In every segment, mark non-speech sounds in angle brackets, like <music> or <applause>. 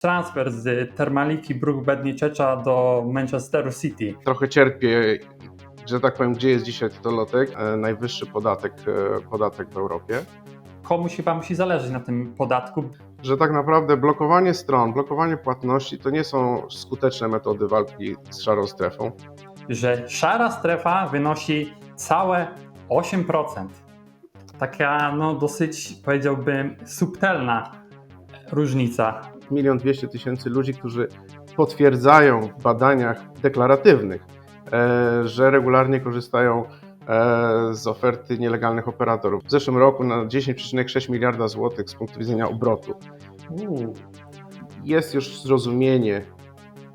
transfer z Termaliki Brook Bedniczecza do Manchesteru City. Trochę cierpię, że tak powiem, gdzie jest dzisiaj Totolotek. E, Najwyższy podatek, e, podatek w Europie. Komuś chyba musi zależeć na tym podatku. Że tak naprawdę blokowanie stron, blokowanie płatności to nie są skuteczne metody walki z szarą strefą. że szara strefa wynosi całe 8%. Taka, no, dosyć powiedziałbym, subtelna różnica. Milion dwieście tysięcy ludzi, którzy potwierdzają w badaniach deklaratywnych, e, że regularnie korzystają e, z oferty nielegalnych operatorów. W zeszłym roku na 10,6 miliarda złotych z punktu widzenia obrotu. Jest już zrozumienie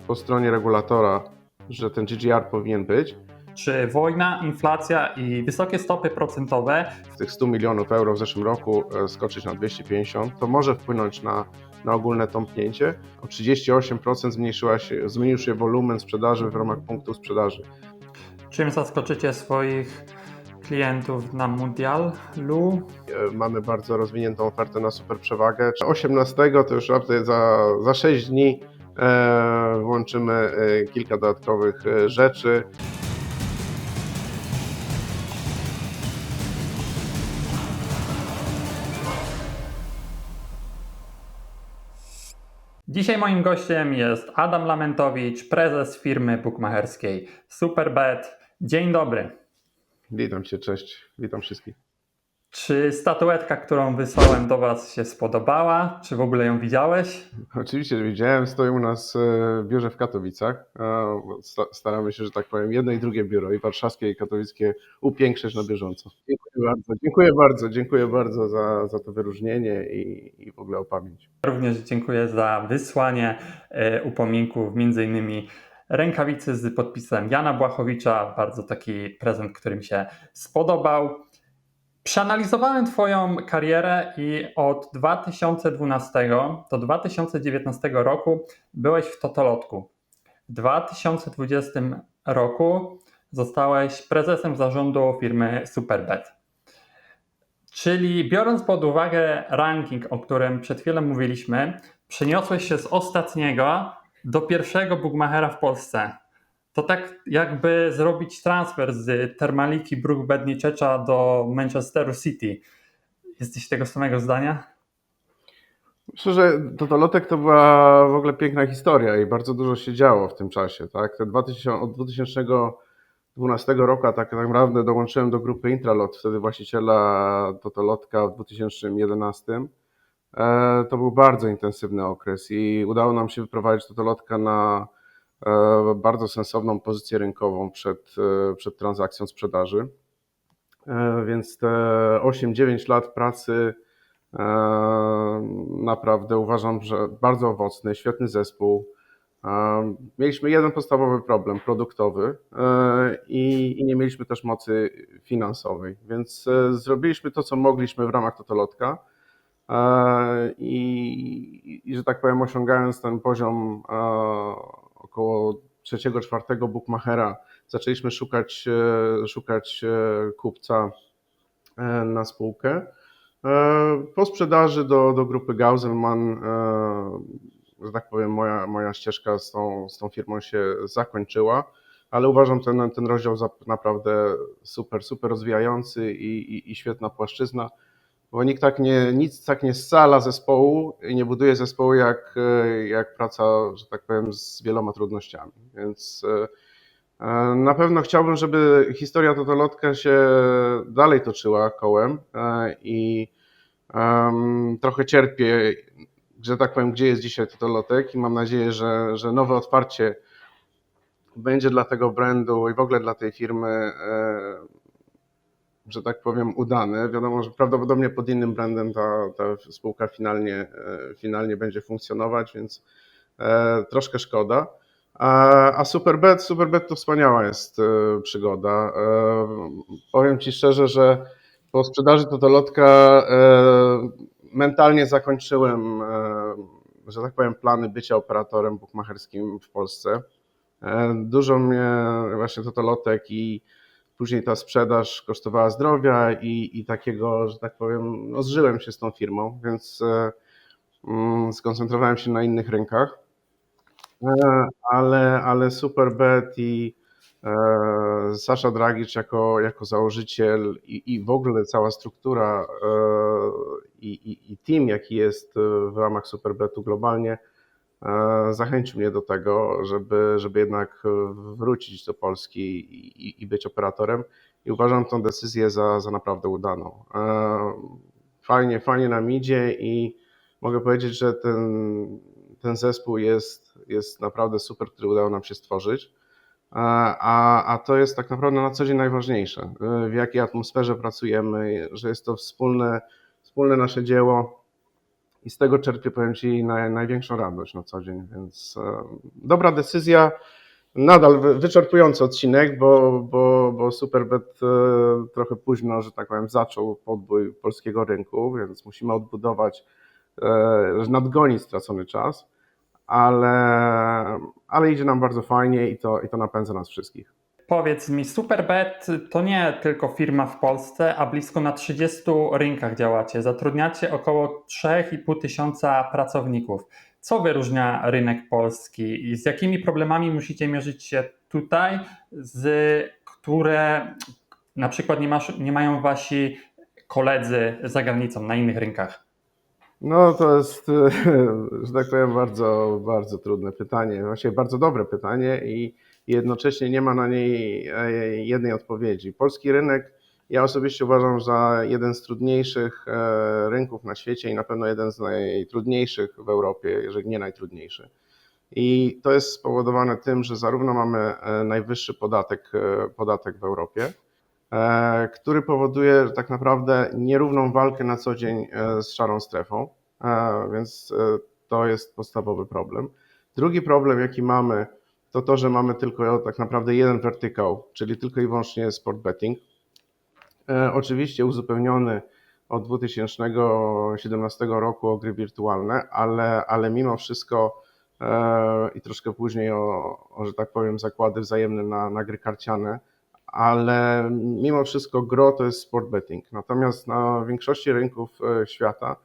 po stronie regulatora, że ten GGR powinien być. Czy wojna, inflacja i wysokie stopy procentowe Z tych 100 milionów euro w zeszłym roku e, skoczyć na 250, to może wpłynąć na, na ogólne tąpnięcie. O 38% zmniejszyła się, zmniejszył się wolumen sprzedaży w ramach punktu sprzedaży. czym zaskoczycie swoich klientów na mundialu? E, Mamy bardzo rozwiniętą ofertę na super przewagę. 18 to już za, za 6 dni e, włączymy e, kilka dodatkowych e, rzeczy. Dzisiaj moim gościem jest Adam Lamentowicz, prezes firmy bukmacherskiej Superbet. Dzień dobry. Witam Cię, cześć, witam wszystkich. Czy statuetka, którą wysłałem do Was się spodobała? Czy w ogóle ją widziałeś? Oczywiście, że widziałem, stoi u nas e, w biurze w Katowicach. E, sta- Staramy się, że tak powiem, jedno i drugie biuro, i warszawskie, i katowickie, upiększyć na bieżąco. Dziękuję bardzo, dziękuję bardzo, dziękuję bardzo za, za to wyróżnienie i, i w ogóle o pamięć. Również dziękuję za wysłanie e, upominków, między innymi rękawicy z podpisem Jana Błachowicza. Bardzo taki prezent, który mi się spodobał. Przeanalizowałem Twoją karierę i od 2012 do 2019 roku byłeś w Totolotku. W 2020 roku zostałeś prezesem zarządu firmy Superbet. Czyli biorąc pod uwagę ranking, o którym przed chwilą mówiliśmy, przeniosłeś się z ostatniego do pierwszego bookmachera w Polsce. To tak jakby zrobić transfer z Termaliki Brook Bedniczecza do Manchesteru City. Jesteś tego samego zdania? Myślę, że Totolotek to była w ogóle piękna historia i bardzo dużo się działo w tym czasie. Tak? Te 2000, od 2012 roku, tak naprawdę dołączyłem do grupy Intralot, wtedy właściciela Totolotka w 2011. E, To był bardzo intensywny okres i udało nam się wyprowadzić Totolotka na bardzo sensowną pozycję rynkową przed, e, przed transakcją sprzedaży. E, Więc te 8-9 lat pracy e, naprawdę uważam, że bardzo owocny, świetny zespół. E, Mieliśmy jeden podstawowy problem produktowy e, i, nie mieliśmy też mocy finansowej, więc e, zrobiliśmy to, co mogliśmy w ramach Totolotka e, i, i że tak powiem, osiągając ten poziom e, około trzeciego, czwartego bookmachera, zaczęliśmy szukać, e, szukać e, kupca e, na spółkę. Po sprzedaży do, do grupy Gauselman, że tak powiem, moja, moja ścieżka z tą, z tą firmą się zakończyła, ale uważam ten, ten rozdział za naprawdę super, super rozwijający i, i, i świetna płaszczyzna, bo nikt tak nie, nic tak nie scala zespołu i nie buduje zespołu jak, e, jak praca, że tak powiem, z wieloma trudnościami. Więc e, e, na pewno chciałbym, żeby historia Totolotka się dalej toczyła kołem i em, trochę cierpię, że tak powiem, gdzie jest dzisiaj Totolotek i mam nadzieję, że, że nowe otwarcie będzie dla tego brandu i w ogóle dla tej firmy, że tak powiem, udane. Wiadomo, że prawdopodobnie pod innym brandem ta, ta spółka finalnie, e, finalnie będzie funkcjonować, więc e, troszkę szkoda. A, Superbet, Superbet to wspaniała jest e, przygoda. Powiem Ci szczerze, że po sprzedaży Totolotka mentalnie zakończyłem, że tak powiem, plany bycia operatorem bukmacherskim w Polsce. Dużo mnie właśnie Totolotek i później ta sprzedaż kosztowała zdrowia i, i takiego, że tak powiem, no zżyłem się z tą firmą, więc e, mm, skoncentrowałem się na innych rynkach, E, ale, ale Superbet i e, Sasza Dragic jako, jako założyciel i, i w ogóle cała struktura i, i, i team, jaki jest w ramach Superbetu globalnie, zachęcił mnie do tego, żeby, żeby jednak e, wrócić do Polski i, i, być operatorem i uważam tą decyzję za, za naprawdę udaną. E, Fajnie, fajnie nam idzie i mogę powiedzieć, że ten, ten zespół jest, jest naprawdę super, który udało nam się stworzyć. A, a, to jest tak naprawdę na co dzień najważniejsze, e, w jakiej atmosferze pracujemy, że jest to wspólne, wspólne nasze dzieło i z tego czerpię, powiem Ci, naj, największą radość na co dzień, więc dobra decyzja, nadal wy- wyczerpujący odcinek, bo, bo, bo Superbet e, trochę późno, że tak powiem, zaczął podbój polskiego rynku, więc musimy odbudować, e, nadgonić stracony czas, ale, ale idzie nam bardzo fajnie i to, i to napędza nas wszystkich. Powiedz mi, Superbet to nie tylko firma w Polsce, a blisko na 30 rynkach działacie. Zatrudniacie około 3,5 tysiąca pracowników. Co wyróżnia rynek polski i z jakimi problemami musicie mierzyć się tutaj, z które na przykład nie, masz, nie mają wasi koledzy za granicą na innych rynkach? No to jest, <laughs> że tak powiem, bardzo, bardzo trudne pytanie, właściwie bardzo dobre pytanie i jednocześnie nie ma na niej e, jednej odpowiedzi. Polski rynek, ja osobiście uważam za jeden z trudniejszych e, rynków na świecie i na pewno jeden z najtrudniejszych w Europie, jeżeli nie najtrudniejszy. I to jest spowodowane tym, że zarówno mamy e, najwyższy podatek, podatek w Europie, który powoduje tak naprawdę nierówną walkę na co dzień z szarą strefą, więc to jest podstawowy problem. Drugi problem, jaki mamy, to to, że mamy tylko tak naprawdę jeden wertykał, czyli tylko i wyłącznie sport betting. E, Oczywiście uzupełniony od 2017 roku o gry wirtualne, ale, ale mimo wszystko e, i troszkę później o, o, że tak powiem, zakłady wzajemne na, na gry karciane, ale mimo wszystko gro to jest sport betting. Natomiast na większości rynków e, świata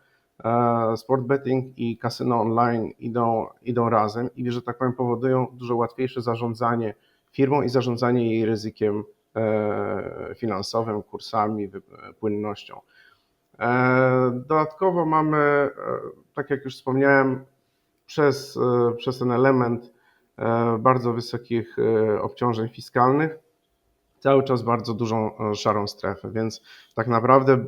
sport betting i kasyno online idą, idą razem i, że tak powiem, powodują dużo łatwiejsze zarządzanie firmą i zarządzanie jej ryzykiem e, finansowym, kursami, płynnością. E, Dodatkowo mamy, e, tak jak już wspomniałem, przez, e, przez ten element e, bardzo wysokich e, obciążeń fiskalnych, cały czas bardzo dużą e, szarą strefę, więc tak naprawdę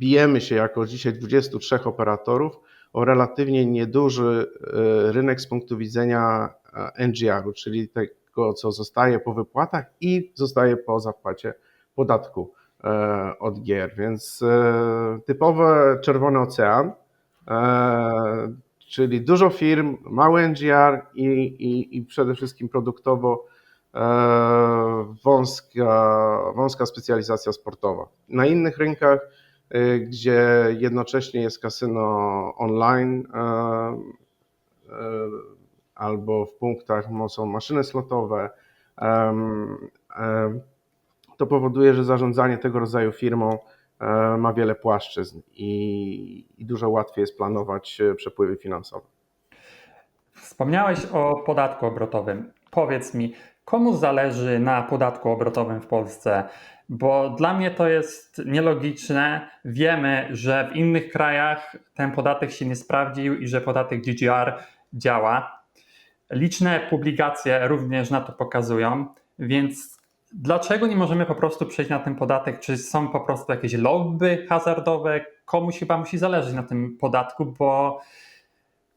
bijemy się jako dzisiaj 23 operatorów o relatywnie nieduży e, rynek z punktu widzenia e, NGR-u, czyli tego, co zostaje po wypłatach i zostaje po zapłacie podatku e, od gier. Więc e, typowy czerwony ocean, czyli dużo firm, mały NGR i, i, i przede wszystkim produktowo wąska, wąska specjalizacja sportowa. Na innych rynkach, gdzie jednocześnie jest kasyno online e, e, albo w punktach są maszyny slotowe, to powoduje, że zarządzanie tego rodzaju firmą e, ma wiele płaszczyzn i, i dużo łatwiej jest planować e, przepływy finansowe. Wspomniałeś o podatku obrotowym. Powiedz mi, komu zależy na podatku obrotowym w Polsce? Bo dla mnie to jest nielogiczne. Wiemy, że w innych krajach ten podatek się nie sprawdził i że podatek GGR działa. Liczne publikacje również na to pokazują, więc dlaczego nie możemy po prostu przejść na ten podatek? Czy są po prostu jakieś lobby hazardowe? Komuś chyba musi zależeć na tym podatku, bo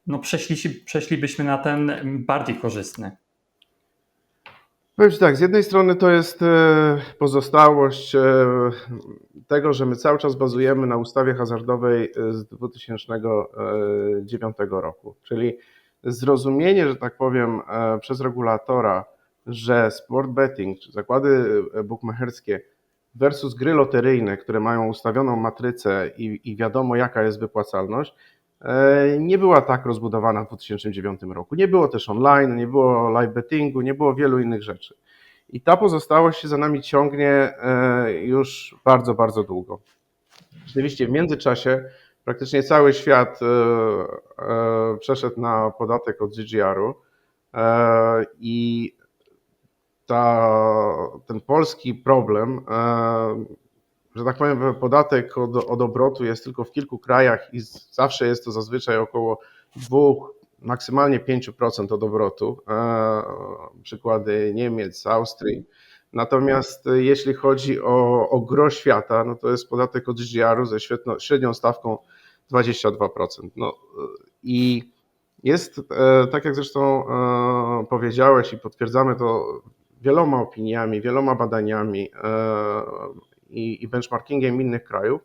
no przeszli, przeszlibyśmy na ten bardziej korzystny. Powiem Ci tak, z jednej strony to jest e, pozostałość e, tego, że my cały czas bazujemy na ustawie hazardowej e, z 2009 roku, czyli zrozumienie, że tak powiem, przez regulatora, że sport betting, czy zakłady bukmacherskie versus gry loteryjne, które mają ustawioną matrycę i, i wiadomo jaka jest wypłacalność, nie była tak rozbudowana w 2009 roku. Nie było też online, nie było live bettingu, nie było wielu innych rzeczy. I ta pozostałość się za nami ciągnie e, już bardzo, bardzo długo. Rzeczywiście w międzyczasie praktycznie cały świat e, e, przeszedł na podatek od GGR-u e, i ta, ten polski problem, e, że tak powiem, podatek od, od obrotu jest tylko w kilku krajach i zawsze jest to zazwyczaj około 2, maksymalnie 5% od obrotu. E, Przykłady Niemiec, Austrii. Natomiast e, jeśli chodzi o, o gro świata, no to jest podatek od GGR-u ze świetno, średnią stawką 22%. No, e, I jest, tak jak zresztą powiedziałeś i potwierdzamy to wieloma opiniami, wieloma badaniami i, i benchmarkingiem innych krajów,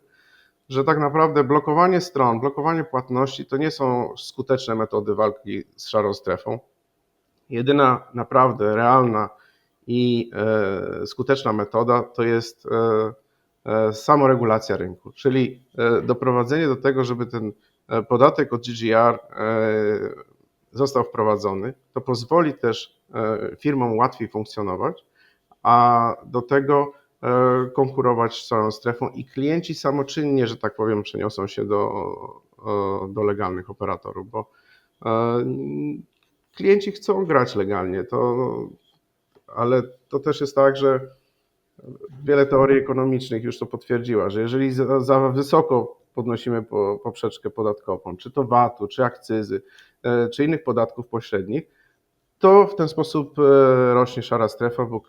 że tak naprawdę blokowanie stron, blokowanie płatności to nie są skuteczne metody walki z szarą strefą. Jedyna naprawdę realna i e, skuteczna metoda to jest e, e, samoregulacja rynku, czyli doprowadzenie do tego, żeby ten podatek od GGR został wprowadzony. To pozwoli też firmom łatwiej funkcjonować, a do tego konkurować z całą strefą i klienci samoczynnie, że tak powiem, przeniosą się do, e, do legalnych operatorów, bo e, klienci chcą grać legalnie, to, ale to też jest tak, że wiele teorii ekonomicznych już to potwierdziła, że jeżeli za, za wysoko podnosimy po, poprzeczkę podatkową, czy to VAT-u, czy akcyzy, e, czy innych podatków pośrednich, to w ten sposób e, rośnie szara strefa, bo,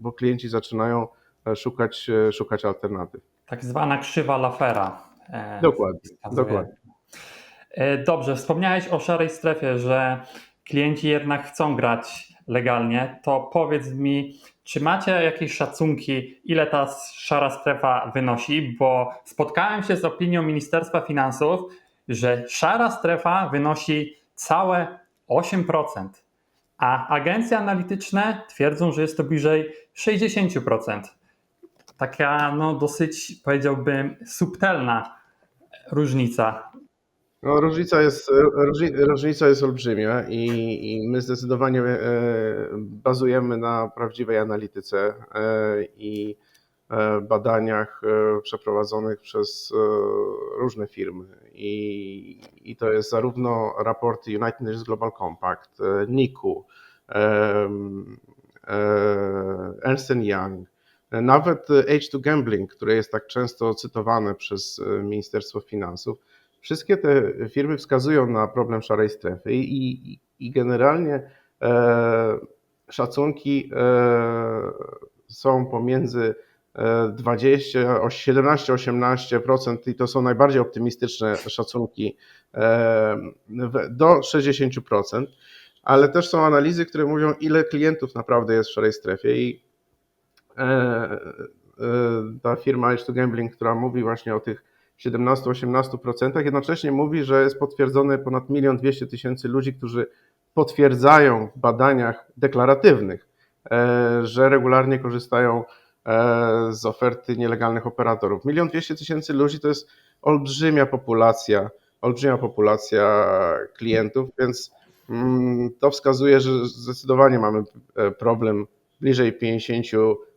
bo klienci zaczynają e, szukać, e, szukać alternatyw. Tak zwana krzywa Lafera. e, Dokładnie, wskazuje. dokładnie. E, Dobrze, wspomniałeś o szarej strefie, że klienci jednak chcą grać legalnie. To powiedz mi, czy macie jakieś szacunki, ile ta szara strefa wynosi? Bo spotkałem się z opinią Ministerstwa Finansów, że szara strefa wynosi całe 8%, a agencje analityczne twierdzą, że jest to bliżej 60%. Taka, no, dosyć powiedziałbym, subtelna różnica. No, różnica, jest, różni- różnica jest olbrzymia i, i my zdecydowanie e, bazujemy na prawdziwej analityce e, i e, badaniach przeprowadzonych przez różne firmy. I, I to jest zarówno raporty United Nations Global Compact, NICU, Ernst Young, e, nawet H2 Gambling, które jest tak często cytowane przez e, Ministerstwo Finansów, Wszystkie te firmy wskazują na problem szarej strefy i, i, i generalnie e, szacunki e, są pomiędzy e, 20, o 17-18% i to są najbardziej optymistyczne szacunki e, do 60%, ale też są analizy, które mówią, ile klientów naprawdę jest w szarej strefie i e, e, ta firma H2 Gambling, która mówi właśnie o tych 17-18%, jednocześnie mówi, że jest potwierdzone ponad 1 200 tysięcy ludzi, którzy potwierdzają w badaniach deklaratywnych, e, że regularnie korzystają e, z oferty nielegalnych operatorów. 1 200 tysięcy ludzi to jest olbrzymia populacja, olbrzymia populacja klientów, więc mm, to wskazuje, że zdecydowanie mamy e, problem bliżej 50, e,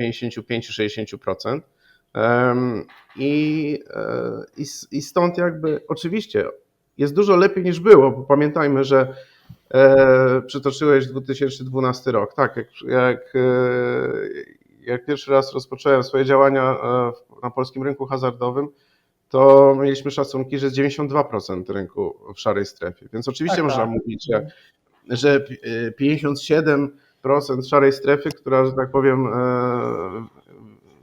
55-60%. Em, I, e, i, I stąd jakby oczywiście jest dużo lepiej niż było, bo pamiętajmy, że e, przytoczyłeś 2012 rok. Tak, jak, jak, e, jak pierwszy raz rozpocząłem swoje działania e, na polskim rynku hazardowym, to mieliśmy szacunki, że jest 92% rynku w szarej strefie. Więc oczywiście Tak, można tak. mówić, że, że pi- e, 57% szarej strefy, która, że tak powiem, e,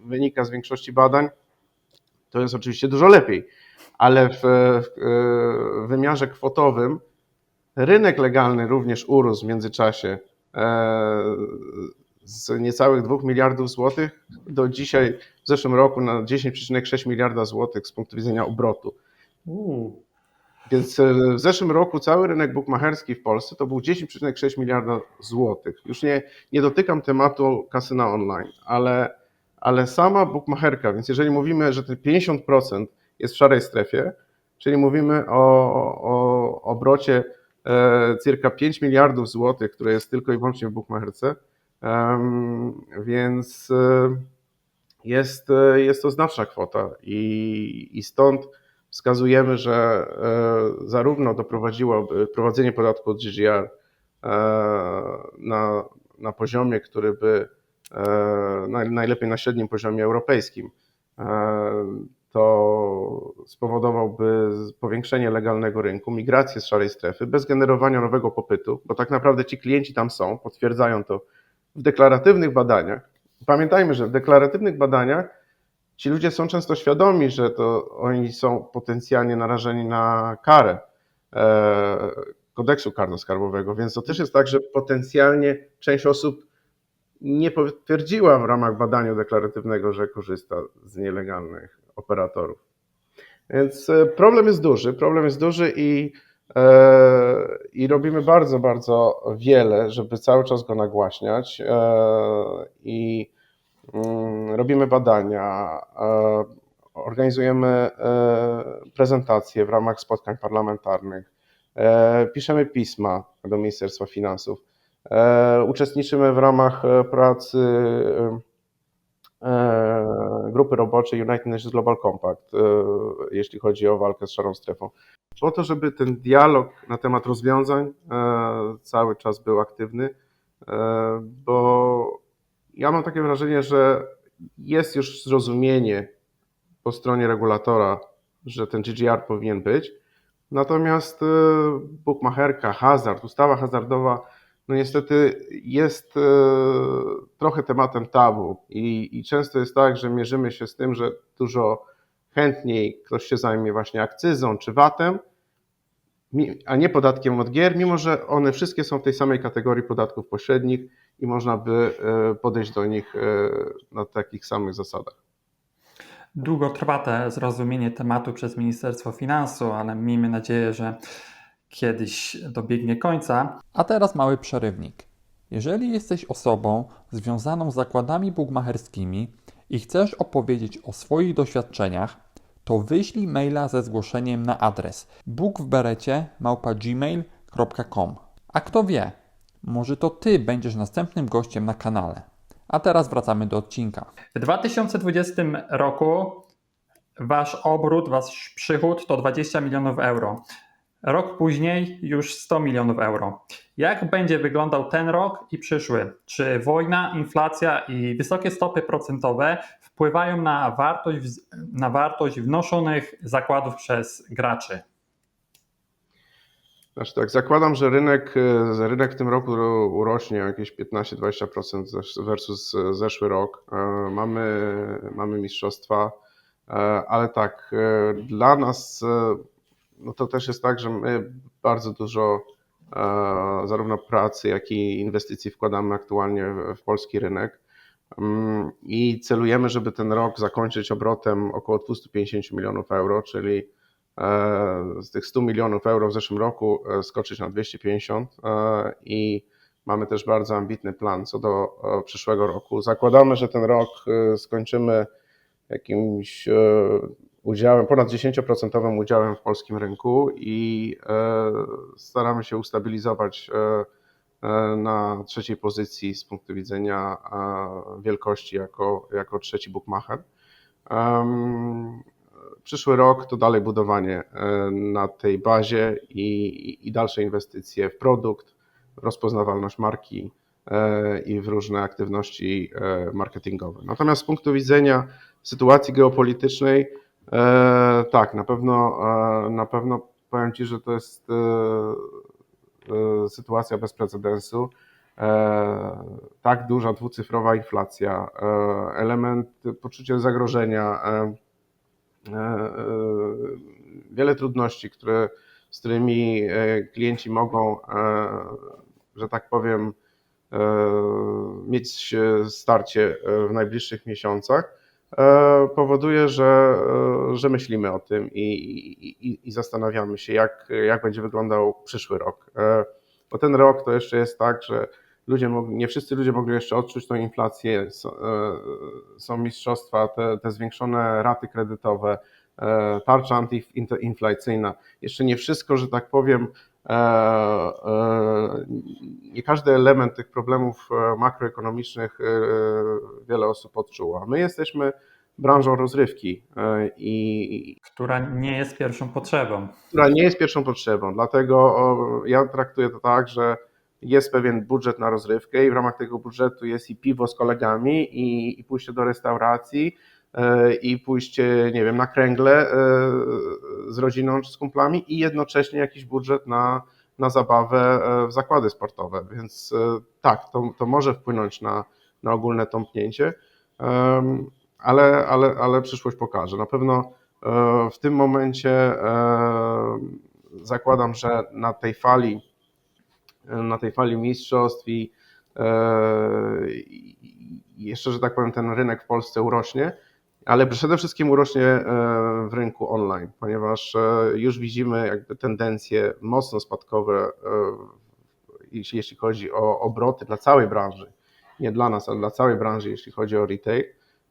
wynika z większości badań, to jest oczywiście dużo lepiej, ale w, w, wymiarze kwotowym rynek legalny również urósł w międzyczasie e, z niecałych 2 miliardów złotych do dzisiaj w zeszłym roku na 10,6 miliarda złotych z punktu widzenia obrotu. Więc e, w zeszłym roku cały rynek bukmacherski w Polsce to był 10,6 miliarda złotych. Już nie, nie dotykam tematu kasyna online, ale, ale sama bukmacherka, więc jeżeli mówimy, że te 50% jest w szarej strefie, czyli mówimy o, o obrocie e, circa 5 miliardów złotych, które jest tylko i wyłącznie w bukmacherce, em, więc e, jest, e, jest to znaczna kwota i, i stąd wskazujemy, że e, zarówno doprowadziło wprowadzenie podatku od GGR e, na, na poziomie, który by e, naj- najlepiej na średnim poziomie europejskim, to spowodowałby powiększenie legalnego rynku, migrację z szarej strefy bez generowania nowego popytu, bo tak naprawdę ci klienci tam są, potwierdzają to w deklaratywnych badaniach. Pamiętajmy, że w deklaratywnych badaniach ci ludzie są często świadomi, że to oni są potencjalnie narażeni na karę e, kodeksu karno-skarbowego, więc to też jest tak, że potencjalnie część osób nie potwierdziła w ramach badania deklaratywnego, że korzysta z nielegalnych operatorów. Więc e, problem jest duży, problem jest duży i, e, i robimy bardzo, bardzo wiele, żeby cały czas go nagłaśniać i mm, robimy badania, organizujemy e, prezentacje w ramach spotkań parlamentarnych, e, piszemy pisma do Ministerstwa Finansów, e, uczestniczymy w ramach e, pracy e, grupy roboczej United Nations Global Compact, e, jeśli chodzi o walkę z szarą strefą. Po to, żeby ten dialog na temat rozwiązań e, cały czas był aktywny, e, bo ja mam takie wrażenie, że jest już zrozumienie po stronie regulatora, że ten GGR powinien być. Natomiast e, bukmacherka, hazard, ustawa hazardowa, no niestety jest e, trochę tematem tabu i, i często jest tak, że mierzymy się z tym, że dużo chętniej ktoś się zajmie właśnie akcyzą czy VAT-em, a nie podatkiem od gier, mimo że one wszystkie są w tej samej kategorii podatków pośrednich i można by e, podejść do nich e, na takich samych zasadach. Długo trwa te zrozumienie tematu przez Ministerstwo Finansów, ale miejmy nadzieję, że kiedyś dobiegnie końca. A teraz mały przerywnik. Jeżeli jesteś osobą związaną z zakładami bugmacherskimi i chcesz opowiedzieć o swoich doświadczeniach, to wyślij maila ze zgłoszeniem na adres bookwberecie@gmail.com. A kto wie, może to ty będziesz następnym gościem na kanale. A teraz wracamy do odcinka. W 2020 roku wasz obrót, wasz przychód to 20 milionów euro. Rok później już 100 milionów euro. Jak będzie wyglądał ten rok i przyszły? Czy wojna, inflacja i wysokie stopy procentowe wpływają na wartość, na wartość wnoszonych zakładów przez graczy? Znaczy tak, zakładam, że rynek, e, rynek w tym roku urośnie jakieś 15-20% zesz- versus e, zeszły rok. E, Mamy, mamy mistrzostwa, ale tak, dla nas no to też jest tak, że my bardzo dużo zarówno pracy, jak i inwestycji wkładamy aktualnie w- polski rynek. Mm, I celujemy, żeby ten rok zakończyć obrotem około 250 milionów euro, czyli z tych 100 milionów euro w zeszłym roku e, skoczyć na 250 e, i mamy też bardzo ambitny plan co do e, przyszłego roku. Zakładamy, że ten rok e, skończymy jakimś e, udziałem, ponad 10% udziałem w polskim rynku i e, staramy się ustabilizować e, e, na trzeciej pozycji z punktu widzenia e, wielkości jako, jako trzeci bookmacher. Przyszły rok to dalej budowanie e, na tej bazie i, i dalsze inwestycje w produkt, rozpoznawalność marki e, i w różne aktywności e, marketingowe. Natomiast z punktu widzenia sytuacji geopolitycznej, tak, na pewno, na pewno powiem Ci, że to jest sytuacja bez precedensu. Tak duża dwucyfrowa inflacja, element poczucia zagrożenia, wiele trudności, które, z którymi e, klienci mogą, e, że tak powiem, e, mieć e, starcie e, w najbliższych miesiącach, e, powoduje, że, e, że myślimy o tym i, i, i- zastanawiamy się, jak, jak będzie wyglądał przyszły rok. E, Bo ten rok to jeszcze jest tak, że ludzie mogli, nie wszyscy ludzie mogli jeszcze odczuć tą inflację. S- e, Są mistrzostwa, te, te zwiększone raty kredytowe, e, tarcza antyinflacyjna. Jeszcze nie wszystko, że tak powiem, e, nie każdy element tych problemów makroekonomicznych wiele osób odczuła. My jesteśmy branżą rozrywki i Która nie jest pierwszą potrzebą. która nie jest pierwszą potrzebą. Dlatego ja traktuję to tak, że jest pewien budżet na rozrywkę i w ramach tego budżetu jest i piwo z kolegami, i, i pójście do restauracji, e, i pójście, nie wiem, na kręgle e, z rodziną czy z kumplami, i jednocześnie jakiś budżet na, na zabawę e, w zakłady sportowe. Więc tak, to, to może wpłynąć na, na ogólne tąpnięcie, ale, ale, ale przyszłość pokaże. Na pewno w tym momencie zakładam, że na tej fali, na tej fali mistrzostw i e, i- jeszcze, że tak powiem, ten rynek w Polsce urośnie, ale przede wszystkim urośnie e, w rynku online, ponieważ e, już widzimy jakby tendencje mocno spadkowe, jeśli chodzi o obroty dla całej branży, nie dla nas, ale dla całej branży, jeśli chodzi o retail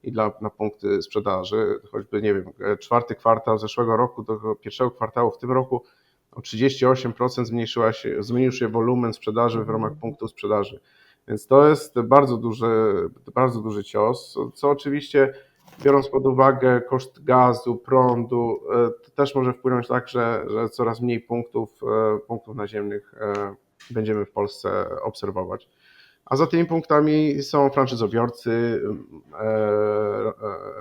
i dla, na punkty sprzedaży, choćby, nie wiem, czwarty kwartał zeszłego roku do pierwszego kwartału w tym roku o 38% zmniejszyła się, zmniejszył się wolumen sprzedaży w ramach punktów sprzedaży. Więc to jest bardzo duży, bardzo duży cios, co oczywiście biorąc pod uwagę koszt gazu, prądu, e, to też może wpłynąć tak, że, że coraz mniej punktów, e, punktów naziemnych e, będziemy w Polsce obserwować. A za tymi punktami są franczyzobiorcy,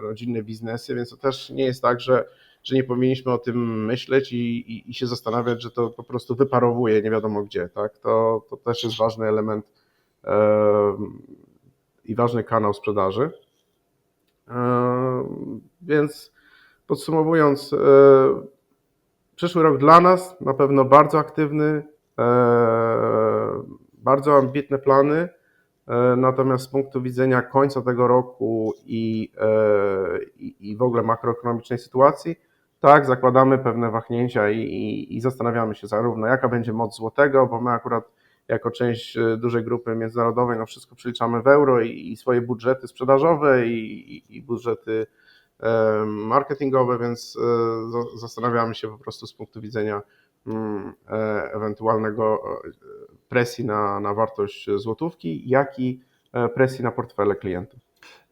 rodzinne biznesy, więc to też nie jest tak, że, że nie powinniśmy o tym myśleć i, i, i się zastanawiać, że to po prostu wyparowuje nie wiadomo gdzie. Tak? To, to też jest ważny element e, i ważny kanał sprzedaży. E, Więc podsumowując, e, przyszły rok dla nas na pewno bardzo aktywny, e, bardzo ambitne plany. E, Natomiast z punktu widzenia końca tego roku i, e, i, i w ogóle makroekonomicznej sytuacji, tak, zakładamy pewne wahnięcia i, i, i zastanawiamy się zarówno jaka będzie moc złotego, bo my akurat jako część e, dużej grupy międzynarodowej no wszystko przeliczamy w euro i, i swoje budżety sprzedażowe i, budżety marketingowe, więc e, za- zastanawiamy się po prostu z punktu widzenia mm, e, ewentualnego presji na, na wartość złotówki, jak i presji na portfele klientów.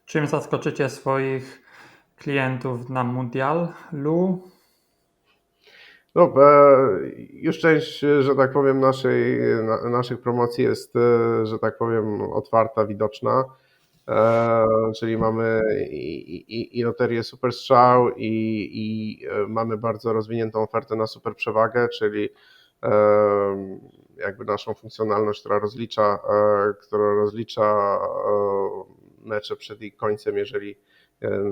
Czym zaskoczycie swoich klientów na mundialu? No, e, już część, że tak powiem, naszej, na, naszych promocji jest, e, że tak powiem, otwarta, widoczna. E, czyli mamy i, i, i loterię Super Strzał i, i mamy bardzo rozwiniętą ofertę na super przewagę, czyli jakby naszą funkcjonalność, która rozlicza, która rozlicza mecze przed ich końcem, jeżeli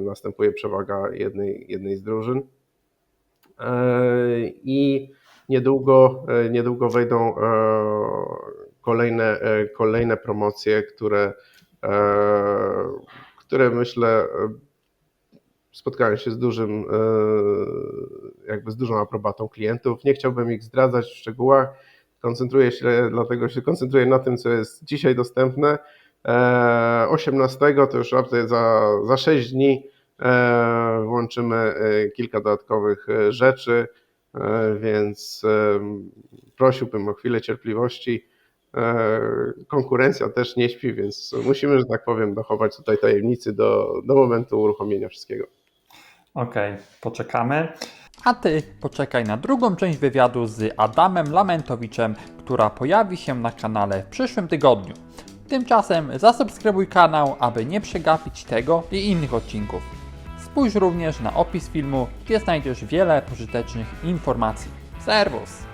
następuje przewaga jednej, jednej z drużyn. E, I niedługo, e, niedługo wejdą e, kolejne, e, kolejne promocje, które, e, które myślę e, spotkają się z dużym, e, jakby z dużą aprobatą klientów. Nie chciałbym ich zdradzać w szczegółach. Koncentruję się, dlatego się koncentruję na tym, co jest dzisiaj dostępne. E, 18 to już za, za 6 dni e, włączymy e, kilka dodatkowych e, rzeczy, e, więc e, prosiłbym o chwilę cierpliwości. E, Konkurencja też nie śpi, więc musimy, że tak powiem, dochować tutaj tajemnicy do, do momentu uruchomienia wszystkiego. Okej, poczekamy. A ty poczekaj na drugą część wywiadu z Adamem Lamentowiczem, która pojawi się na kanale w przyszłym tygodniu. Tymczasem zasubskrybuj kanał, aby nie przegapić tego i innych odcinków. Spójrz również na opis filmu, gdzie znajdziesz wiele pożytecznych informacji. Serwus!